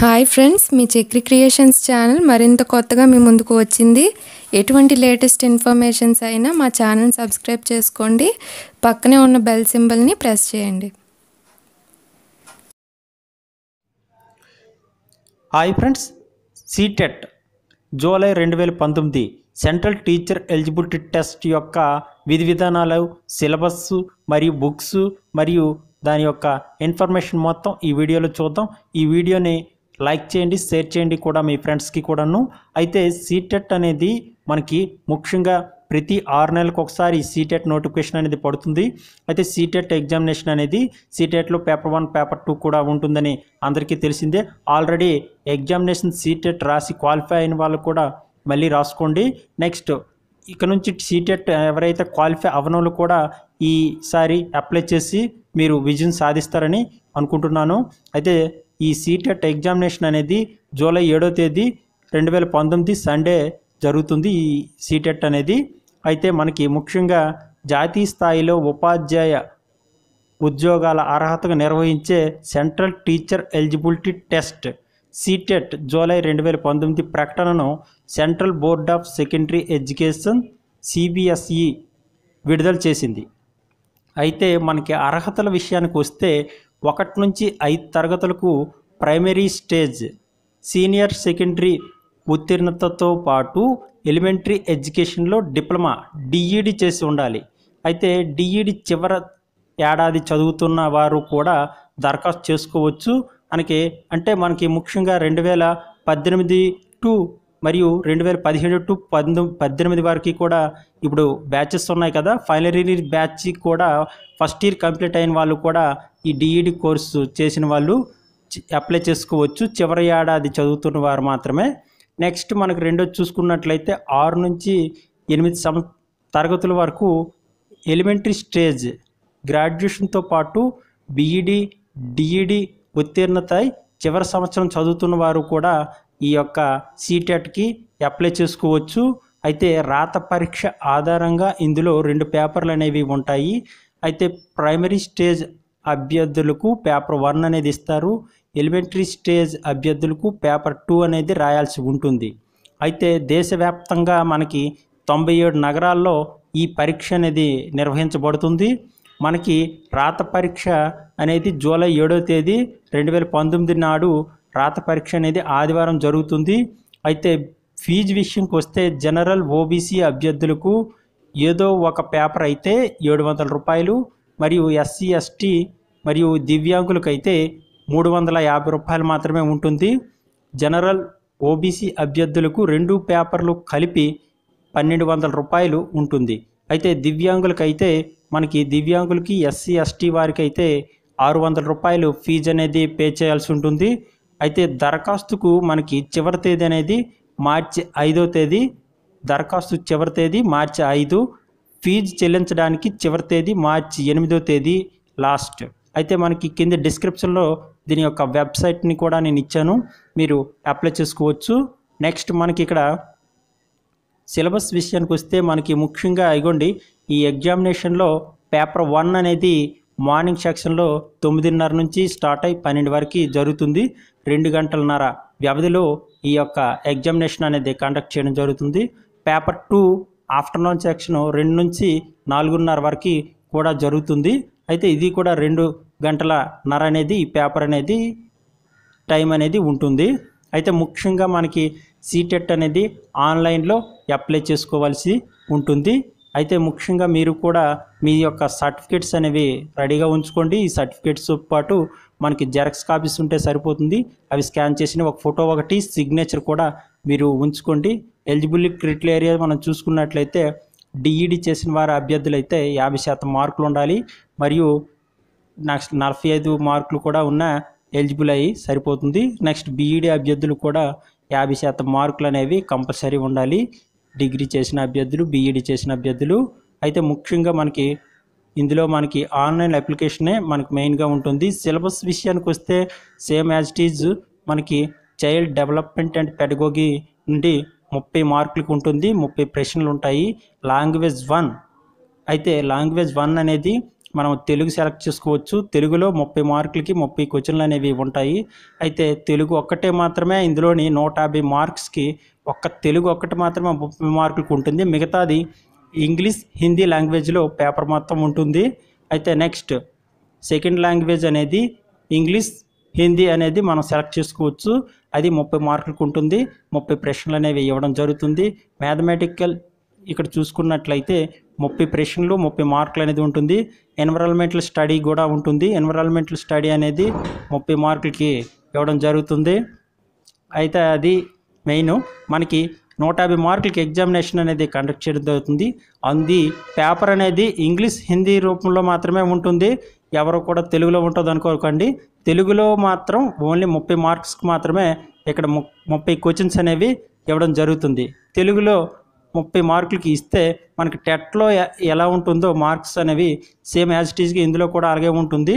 Hi friends మీ Chakri creations channel మరింత కొత్తగా మీ ముందుకు వచ్చింది. ఎటువంటి లేటెస్ట్ ఇన్ఫర్మేషన్స్ అయినా మా ఛానల్ సబ్స్క్రైబ్ చేసుకోండి. పక్కనే ఉన్న బెల్ సింబల్ని ప్రెస్ చేయండి. హాయ్ ఫ్రెండ్స్ సీటెట్ జూలై రెండు వేల పంతొమ్మిది సెంట్రల్ టీచర్ ఎలిజిబిలిటీ టెస్ట్ యొక్క విధి విధానాలు సిలబస్ మరియు బుక్స్ మరియు దాని యొక్క ఇన్ఫర్మేషన్ మొత్తం ఈ వీడియోలో చూద్దాం. ఈ వీడియోని లైక్ చేయండి షేర్ చేయండి కూడా మీ ఫ్రెండ్స్కి కూడాను. అయితే సీటెట్ అనేది మనకి ముఖ్యంగా ప్రతి ఆరు నెలలకు ఒకసారి సీటెట్ నోటిఫికేషన్ అనేది పడుతుంది. అయితే సీటెట్ ఎగ్జామినేషన్ అనేది సీటెట్లో పేపర్ వన్ పేపర్ టూ కూడా ఉంటుందని అందరికీ తెలిసిందే. ఆల్రెడీ ఎగ్జామినేషన్ సీటెట్ రాసి క్వాలిఫై అయిన వాళ్ళు కూడా మళ్ళీ రాసుకోండి. నెక్స్ట్ ఇక నుంచి సీటెట్ ఎవరైతే క్వాలిఫై అవనోళ్ళు కూడా ఈసారి అప్లై చేసి మీరు విజయం సాధిస్తారని అనుకుంటున్నాను. అయితే ఈ సీటెట్ ఎగ్జామినేషన్ అనేది జూలై ఏడో తేదీ రెండు వేల పంతొమ్మిది సండే జరుగుతుంది ఈ సీటెట్ అనేది. అయితే మనకి ముఖ్యంగా జాతీయ స్థాయిలో ఉపాధ్యాయ ఉద్యోగాల అర్హతగా నిర్వహించే central teacher eligibility test CTET July రెండు వేల పంతొమ్మిది ప్రకటనను central board of secondary education CBSE విడుదల చేసింది. అయితే మనకి అర్హతల విషయానికి వస్తే ఒకటి నుంచి ఐదు తరగతులకు ప్రైమరీ స్టేజ్ సీనియర్ సెకండరీ ఉత్తీర్ణతతో పాటు ఎలిమెంటరీ ఎడ్యుకేషన్లో డిప్లొమా డిఈడి చేసి ఉండాలి. అయితే డిఈడి చివర ఏడాది చదువుతున్న వారు కూడా దరఖాస్తు చేసుకోవచ్చు. మనకి అంటే మనకి ముఖ్యంగా రెండు వేల పద్దెనిమిది టు మరియు రెండు వేల పదిహేడు టు పంతొమ్మిది పద్దెనిమిది వరకు కూడా ఇప్పుడు బ్యాచెస్ ఉన్నాయి కదా. ఫైనల్ ఇయర్ బ్యాచ్ కూడా ఫస్ట్ ఇయర్ కంప్లీట్ అయిన వాళ్ళు కూడా ఈ డిఈడి కోర్సు చేసిన వాళ్ళు అప్లై చేసుకోవచ్చు. చివరి ఏడాది చదువుతున్న వారు మాత్రమే. నెక్స్ట్ మనకు రెండోది చూసుకున్నట్లయితే ఆరు నుంచి ఎనిమిది సం తరగతుల వరకు ఎలిమెంటరీ స్టేజ్ గ్రాడ్యుయేషన్తో పాటు బీఈడి డిఈడి ఉత్తీర్ణత చివరి సంవత్సరం చదువుతున్న వారు కూడా ఈ యొక్క సీటెట్కి అప్లై చేసుకోవచ్చు. అయితే రాత పరీక్ష ఆధారంగా ఇందులో రెండు పేపర్లు అనేవి ఉంటాయి. అయితే ప్రైమరీ స్టేజ్ అభ్యర్థులకు పేపర్ వన్ అనేది ఇస్తారు. ఎలిమెంటరీ స్టేజ్ అభ్యర్థులకు పేపర్ టూ అనేది రాయాల్సి ఉంటుంది. అయితే దేశవ్యాప్తంగా మనకి తొంభై ఏడు నగరాల్లో ఈ పరీక్ష అనేది నిర్వహించబడుతుంది. మనకి రాత పరీక్ష అనేది జూలై ఏడో తేదీ రెండు వేల పంతొమ్మిది నాడు రాత పరీక్ష అనేది ఆదివారం జరుగుతుంది. అయితే ఫీజు విషయంకి వస్తే జనరల్ ఓబీసీ అభ్యర్థులకు ఏదో ఒక పేపర్ అయితే ఏడు వందల రూపాయలు మరియు ఎస్సీ ఎస్టీ మరియు దివ్యాంగులకు అయితే మూడు వందల యాభై రూపాయలు మాత్రమే ఉంటుంది. జనరల్ ఓబీసీ అభ్యర్థులకు రెండు పేపర్లు కలిపి పన్నెండు వందల రూపాయలు ఉంటుంది. అయితే దివ్యాంగులకైతే మనకి దివ్యాంగులకి ఎస్సీ ఎస్టీ వారికి అయితే ఆరు వందల రూపాయలు ఫీజు అనేది పే చేయాల్సి ఉంటుంది. అయితే దరఖాస్తుకు మనకి చివరి తేదీ అనేది మార్చి ఐదో తేదీ దరఖాస్తు చివరి తేదీ మార్చి ఐదు ఫీజు చెల్లించడానికి చివరి తేదీ మార్చి ఎనిమిదో తేదీ లాస్ట్. అయితే మనకి కింద డిస్క్రిప్షన్లో దీని యొక్క వెబ్సైట్ని కూడా నేను ఇచ్చాను మీరు అప్లై చేసుకోవచ్చు. నెక్స్ట్ మనకి ఇక్కడ సిలబస్ విషయానికి వస్తే మనకి ముఖ్యంగా ఇగోండి ఈ ఎగ్జామినేషన్లో పేపర్ వన్ అనేది మార్నింగ్ సెక్షన్లో తొమ్మిదిన్నర నుంచి స్టార్ట్ అయి పన్నెండు వరకు జరుగుతుంది. రెండు గంటలన్నర వ్యవధిలో ఈ యొక్క ఎగ్జామినేషన్ అనేది కండక్ట్ చేయడం జరుగుతుంది. పేపర్ టూ ఆఫ్టర్నూన్ సెక్షన్ రెండు నుంచి నాలుగున్నర వరకు కూడా జరుగుతుంది. అయితే ఇది కూడా రెండు గంటల నర అనేది ఈ పేపర్ అనేది టైం అనేది ఉంటుంది. అయితే ముఖ్యంగా మనకి సీటెట్ అనేది ఆన్లైన్లో అప్లై చేసుకోవాల్సి ఉంటుంది. అయితే ముఖ్యంగా మీరు కూడా మీ యొక్క సర్టిఫికేట్స్ అనేవి రెడీగా ఉంచుకోండి. ఈ సర్టిఫికేట్స్ పాటు మనకి జెరాక్స్ కాపీస్ ఉంటే సరిపోతుంది. అవి స్కాన్ చేసిన ఒక ఫోటో ఒకటి సిగ్నేచర్ కూడా మీరు ఉంచుకోండి. ఎలిజిబుల్ క్రిటేరియా మనం చూసుకున్నట్లయితే డిఈడి చేసిన వారి అభ్యర్థులు అయితే యాభై శాతం మార్కులు ఉండాలి. మరియు నెక్స్ట్ నలభై ఐదు మార్కులు కూడా ఉన్న ఎలిజిబుల్ అయ్యి సరిపోతుంది. నెక్స్ట్ బీఈడి అభ్యర్థులు కూడా యాభై శాతం మార్కులు అనేవి కంపల్సరీ ఉండాలి. డిగ్రీ చేసిన అభ్యర్థులు బీఈడి చేసిన అభ్యర్థులు. అయితే ముఖ్యంగా మనకి ఇందులో మనకి ఆన్లైన్ అప్లికేషనే మనకి మెయిన్గా ఉంటుంది. సిలబస్ విషయానికి వస్తే సేమ్ యాజ్ ఇట్ ఈజ్ మనకి చైల్డ్ డెవలప్మెంట్ అండ్ పెడగోగి నుండి ముప్పై మార్కులకు ఉంటుంది. ముప్పై ప్రశ్నలు ఉంటాయి. Language one. అయితే లాంగ్వేజ్ వన్ అనేది మనం తెలుగు సెలెక్ట్ చేసుకోవచ్చు. తెలుగులో ముప్పై మార్కులకి ముప్పై క్వశ్చన్లు అనేవి ఉంటాయి. అయితే తెలుగు ఒక్కటే మాత్రమే ఇందులోని నూట యాభై మార్క్స్కి ఒక్క తెలుగు ఒక్కటి మాత్రమే ముప్పై మార్కులకు ఉంటుంది. మిగతాది ఇంగ్లీష్ హిందీ లాంగ్వేజ్లో పేపర్ మొత్తం ఉంటుంది. అయితే నెక్స్ట్ సెకండ్ లాంగ్వేజ్ అనేది ఇంగ్లీష్ హిందీ అనేది మనం సెలెక్ట్ చేసుకోవచ్చు. అది ముప్పై మార్కులకు ఉంటుంది. ముప్పై ప్రశ్నలు అనేవి ఇవ్వడం జరుగుతుంది. మ్యాథమెటికల్ ఇక్కడ చూసుకున్నట్లయితే ముప్పై ప్రశ్నలు ముప్పై మార్కులు అనేది ఉంటుంది. ఎన్విరాన్మెంటల్ స్టడీ కూడా ఉంటుంది. ఎన్విరాన్మెంటల్ స్టడీ అనేది ముప్పై మార్కులకి ఇవ్వడం జరుగుతుంది. అయితే అది మెయిన్. మనకి నూట యాభై మార్కులకి ఎగ్జామినేషన్ అనేది కండక్ట్ చేయడం జరుగుతుంది. అంది పేపర్ అనేది ఇంగ్లీష్ హిందీ రూపంలో మాత్రమే ఉంటుంది. ఎవరు కూడా తెలుగులో ఉంటుంది అనుకోకండి. తెలుగులో మాత్రం ఓన్లీ ముప్పై మార్క్స్కి మాత్రమే ఇక్కడ ము ముప్పై క్వశ్చన్స్ అనేవి ఇవ్వడం జరుగుతుంది. తెలుగులో ముప్పై మార్కులకి ఇస్తే మనకి టెట్లో ఎలా ఉంటుందో మార్క్స్ అనేవి సేమ్ యాజ్ ఇట్ ఈస్గా ఇందులో కూడా అలాగే ఉంటుంది.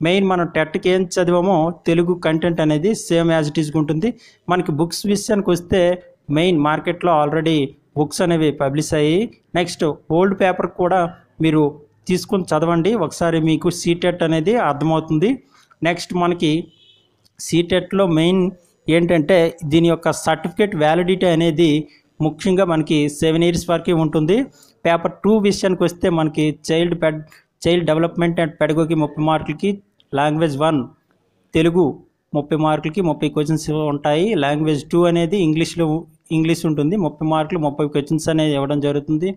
మెయిన్ మనం టెట్కి ఏం చదివామో తెలుగు కంటెంట్ అనేది సేమ్ యాజ్ ఇట్ ఈస్గా ఉంటుంది. మనకి బుక్స్ విషయానికి వస్తే మెయిన్ మార్కెట్లో ఆల్రెడీ బుక్స్ అనేవి పబ్లిష్ అయ్యి నెక్స్ట్ ఓల్డ్ పేపర్ కూడా మీరు తీసుకొని చదవండి. ఒకసారి మీకు సీటెట్ అనేది అర్థమవుతుంది. నెక్స్ట్ మనకి సీటెట్లో మెయిన్ ఏంటంటే దీని యొక్క సర్టిఫికేట్ వ్యాలిడిటీ అనేది ముఖ్యంగా మనకి సెవెన్ ఇయర్స్ వరకు ఉంటుంది. పేపర్ టూ విషయానికి వస్తే మనకి చైల్డ్ పెడ్ చైల్డ్ డెవలప్మెంట్ అండ్ పెడగోకి ముప్పై మార్కులకి లాంగ్వేజ్ వన్ తెలుగు ముప్పై మార్కులకి ముప్పై క్వశ్చన్స్ ఉంటాయి. లాంగ్వేజ్ టూ అనేది ఇంగ్లీష్లో ఇంగ్లీష్ ఉంటుంది. ముప్పై మార్కులు ముప్పై క్వశ్చన్స్ అనేది ఇవ్వడం జరుగుతుంది.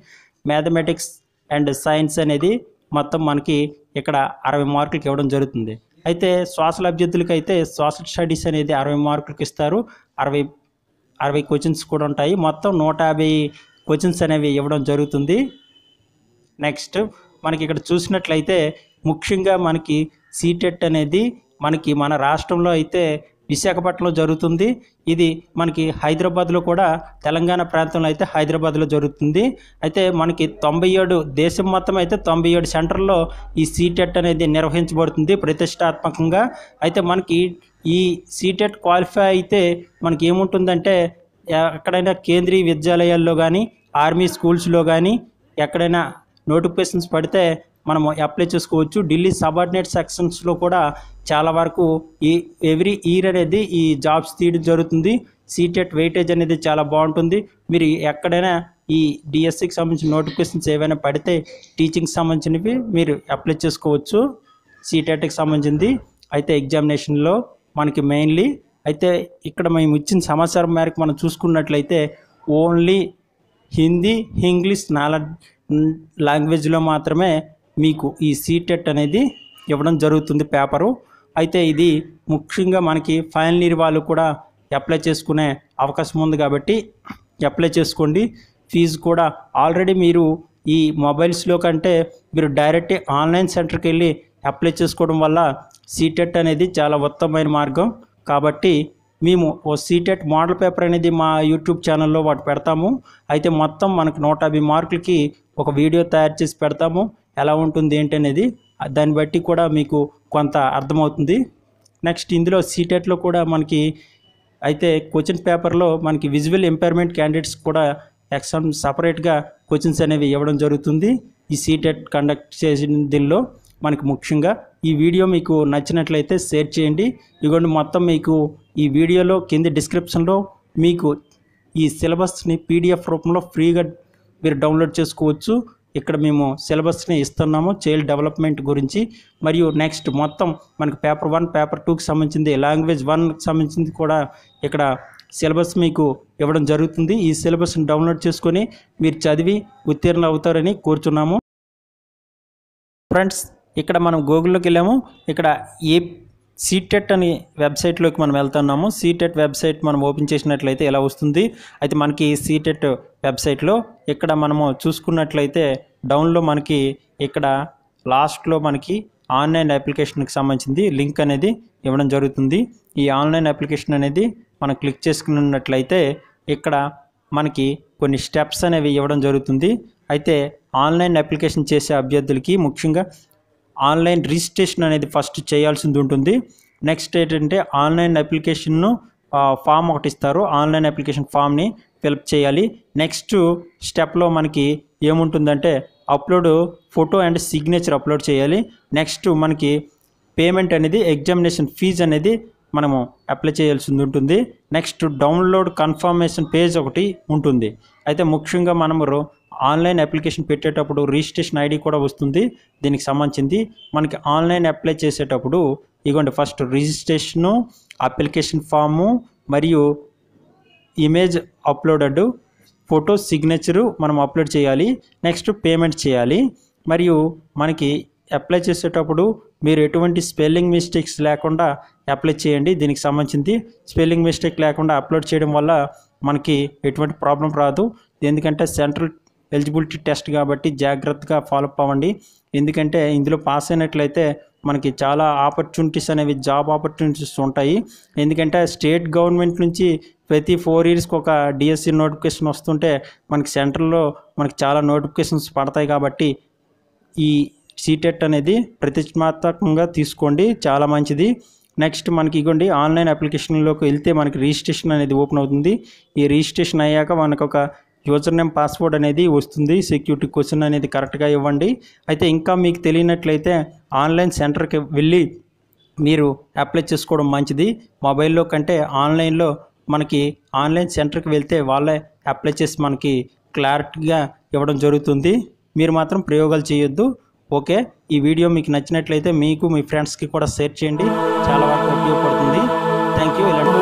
మ్యాథమెటిక్స్ అండ్ సైన్స్ అనేది మొత్తం మనకి ఇక్కడ అరవై మార్కులకి ఇవ్వడం జరుగుతుంది. అయితే సోషల్ అభ్యర్థులకి అయితే సోషల్ స్టడీస్ అనేది అరవై మార్కులకి ఇస్తారు. అరవై అరవై క్వశ్చన్స్ కూడా ఉంటాయి. మొత్తం నూట యాభై క్వశ్చన్స్ అనేవి ఇవ్వడం జరుగుతుంది. నెక్స్ట్ మనకి ఇక్కడ చూసినట్లయితే ముఖ్యంగా మనకి సీటెట్ అనేది మనకి మన రాష్ట్రంలో అయితే విశాఖపట్నంలో జరుగుతుంది. ఇది మనకి హైదరాబాద్లో కూడా తెలంగాణ ప్రాంతంలో అయితే హైదరాబాద్లో జరుగుతుంది. అయితే మనకి తొంభై ఏడు దేశం మొత్తం అయితే తొంభై ఏడు సెంటర్లో ఈ సీటెట్ అనేది నిర్వహించబడుతుంది ప్రతిష్టాత్మకంగా. అయితే మనకి ఈ సీటెట్ క్వాలిఫై అయితే మనకి ఏముంటుందంటే ఎక్కడైనా కేంద్రీయ విద్యాలయాల్లో కానీ ఆర్మీ స్కూల్స్లో కానీ ఎక్కడైనా నోటిఫికేషన్స్ పడితే మనము అప్లై చేసుకోవచ్చు. ఢిల్లీ సబార్డినేట్ సెక్షన్స్లో కూడా చాలా వరకు ఈ ఎవ్రీ ఇయర్ అనేది ఈ జాబ్స్ తీయడం జరుగుతుంది. సీటెట్ వెయిటేజ్ అనేది చాలా బాగుంటుంది. మీరు ఎక్కడైనా ఈ డిఎస్సికి సంబంధించిన నోటిఫికేషన్స్ ఏవైనా పడితే టీచింగ్కి సంబంధించినవి మీరు అప్లై చేసుకోవచ్చు. సీటెట్కి సంబంధించింది. అయితే ఎగ్జామినేషన్లో మనకి మెయిన్లీ అయితే ఇక్కడ మేము ఇచ్చిన సమాచారం మేరకు మనం చూసుకున్నట్లయితే ఓన్లీ హిందీ ఇంగ్లీష్ నాలెడ్జ్ లాంగ్వేజ్లో మాత్రమే మీకు ఈ సీటెట్ అనేది ఇవ్వడం జరుగుతుంది పేపరు. అయితే ఇది ముఖ్యంగా మనకి ఫైనల్ ఇయర్ వాళ్ళు కూడా అప్లై చేసుకునే అవకాశం ఉంది కాబట్టి అప్లై చేసుకోండి. ఫీజు కూడా ఆల్రెడీ మీరు ఈ మొబైల్స్లో కంటే మీరు డైరెక్ట్ ఆన్లైన్ సెంటర్కి వెళ్ళి అప్లై చేసుకోవడం వల్ల సీటెట్ అనేది చాలా ఉత్తమమైన మార్గం. కాబట్టి మేము ఓ సీటెట్ మోడల్ పేపర్ అనేది మా యూట్యూబ్ ఛానల్లో వాటి పెడతాము. అయితే మొత్తం మనకు నూట యాభై మార్కులకి ఒక వీడియో తయారు చేసి పెడతాము. ఎలా ఉంటుంది ఏంటి అనేది దాన్ని బట్టి కూడా మీకు కొంత అర్థమవుతుంది. నెక్స్ట్ ఇందులో సీటెట్లో కూడా మనకి అయితే క్వశ్చన్ పేపర్లో మనకి విజువల్ ఎంపైర్మెంట్ క్యాండిడేట్స్ కూడా ఎగ్జామ్ సపరేట్గా క్వశ్చన్స్ అనేవి ఇవ్వడం జరుగుతుంది. ఈ సీటెట్ కండక్ట్ చేసిన దీనిలో మనకి ముఖ్యంగా ఈ వీడియో మీకు నచ్చినట్లయితే షేర్ చేయండి. ఇదిగోండి మొత్తం మీకు ఈ వీడియోలో కింద డిస్క్రిప్షన్లో మీకు ఈ సిలబస్ని పీడిఎఫ్ రూపంలో ఫ్రీగా మీరు డౌన్లోడ్ చేసుకోవచ్చు. ఇక్కడ మేము సిలబస్ని ఇస్తున్నాము చైల్డ్ డెవలప్మెంట్ గురించి. మరియు నెక్స్ట్ మొత్తం మనకు పేపర్ వన్ పేపర్ టూకి సంబంధించింది లాంగ్వేజ్ వన్కి సంబంధించింది కూడా ఇక్కడ సిలబస్ మీకు ఇవ్వడం జరుగుతుంది. ఈ సిలబస్ని డౌన్లోడ్ చేసుకొని మీరు చదివి ఉత్తీర్ణులు అవుతారని కోరుచున్నాము. ఫ్రెండ్స్ ఇక్కడ మనం గూగుల్లోకి వెళ్ళాము. ఇక్కడ ఏ సీటెట్ అని వెబ్సైట్లోకి మనం వెళ్తున్నాము. సీటెట్ వెబ్సైట్ మనం ఓపెన్ చేసినట్లయితే ఎలా వస్తుంది? అయితే మనకి సీటెట్ వెబ్సైట్లో ఇక్కడ మనము చూసుకున్నట్లయితే డౌన్లో మనకి ఇక్కడ లాస్ట్లో మనకి ఆన్లైన్ అప్లికేషన్కి సంబంధించింది లింక్ అనేది ఇవ్వడం జరుగుతుంది. ఈ ఆన్లైన్ అప్లికేషన్ అనేది మనం క్లిక్ చేసుకున్నట్లయితే ఇక్కడ మనకి కొన్ని స్టెప్స్ అనేవి ఇవ్వడం జరుగుతుంది. అయితే ఆన్లైన్ అప్లికేషన్ చేసే అభ్యర్థులకి ముఖ్యంగా ఆన్లైన్ రిజిస్ట్రేషన్ అనేది ఫస్ట్ చేయాల్సింది ఉంటుంది. నెక్స్ట్ ఏంటంటే ఆన్లైన్ అప్లికేషన్ను ఫామ్ ఒకటి ఇస్తారు. ఆన్లైన్ అప్లికేషన్ ఫామ్ని ఫిలప్ చేయాలి. నెక్స్ట్ స్టెప్లో మనకి ఏముంటుందంటే upload photo and signature upload చేయాలి. నెక్స్ట్ మనకి పేమెంట్ అనేది ఎగ్జామినేషన్ ఫీజు అనేది మనము అప్లై చేయాల్సి ఉంటుంది. నెక్స్ట్ డౌన్లోడ్ కన్ఫర్మేషన్ పేజ్ ఒకటి ఉంటుంది. అయితే ముఖ్యంగా మనము ఆన్లైన్ అప్లికేషన్ పెట్టేటప్పుడు రిజిస్ట్రేషన్ ఐడి కూడా వస్తుంది దీనికి సంబంధించింది. మనకి ఆన్లైన్ అప్లై చేసేటప్పుడు ఇగోండి ఫస్ట్ రిజిస్ట్రేషను అప్లికేషన్ ఫాము మరియు ఇమేజ్ అప్లోడెడ్ ఫోటో సిగ్నేచరు మనం అప్లోడ్ చేయాలి నెక్స్ట్ పేమెంట్ చేయాలి. మరియు మనకి అప్లై చేసేటప్పుడు మీరు ఎటువంటి స్పెల్లింగ్ మిస్టేక్స్ లేకుండా అప్లై చేయండి దీనికి సంబంధించింది. స్పెల్లింగ్ మిస్టేక్ లేకుండా అప్లోడ్ చేయడం వల్ల మనకి ఎటువంటి ప్రాబ్లం రాదు. ఎందుకంటే సెంట్రల్ ఎలిజిబిలిటీ టెస్ట్ కాబట్టి జాగ్రత్తగా ఫాలో అప్ అవ్వండి. ఎందుకంటే ఇందులో పాస్ అయినట్లయితే మనకి చాలా ఆపర్చునిటీస్ అనేవి జాబ్ ఆపర్చునిటీస్ ఉంటాయి. ఎందుకంటే స్టేట్ గవర్నమెంట్ నుంచి ప్రతి ఫోర్ ఇయర్స్కి ఒక డిఎస్సి నోటిఫికేషన్ వస్తుంటే మనకి సెంట్రల్లో మనకి చాలా నోటిఫికేషన్స్ పడతాయి కాబట్టి ఈ సీటెట్ అనేది ప్రతిష్టాత్మకంగా తీసుకోండి. చాలా మంచిది. నెక్స్ట్ మనకి ఇగోండి ఆన్లైన్ అప్లికేషన్లోకి వెళ్తే మనకి రిజిస్ట్రేషన్ అనేది ఓపెన్ అవుతుంది. ఈ రిజిస్ట్రేషన్ అయ్యాక మనకు ఒక యూజర్ నేమ్ పాస్వర్డ్ అనేది వస్తుంది. సెక్యూరిటీ క్వశ్చన్ అనేది కరెక్ట్గా ఇవ్వండి. అయితే ఇంకా మీకు తెలియనట్లయితే ఆన్లైన్ సెంటర్కి వెళ్ళి మీరు అప్లై చేసుకోవడం మంచిది. మొబైల్లో కంటే ఆన్లైన్లో మనకి ఆన్లైన్ సెంటర్కి వెళ్తే వాళ్ళే అప్లై చేసి మనకి క్లారిటీగా ఇవ్వడం జరుగుతుంది. మీరు మాత్రం ప్రయోగాలు చేయొద్దు. ఓకే? ఈ వీడియో మీకు నచ్చినట్లయితే మీకు మీ ఫ్రెండ్స్కి కూడా షేర్ చేయండి. చాలా వరకు ఉపయోగపడుతుంది. థ్యాంక్ యూ ఇలాంటి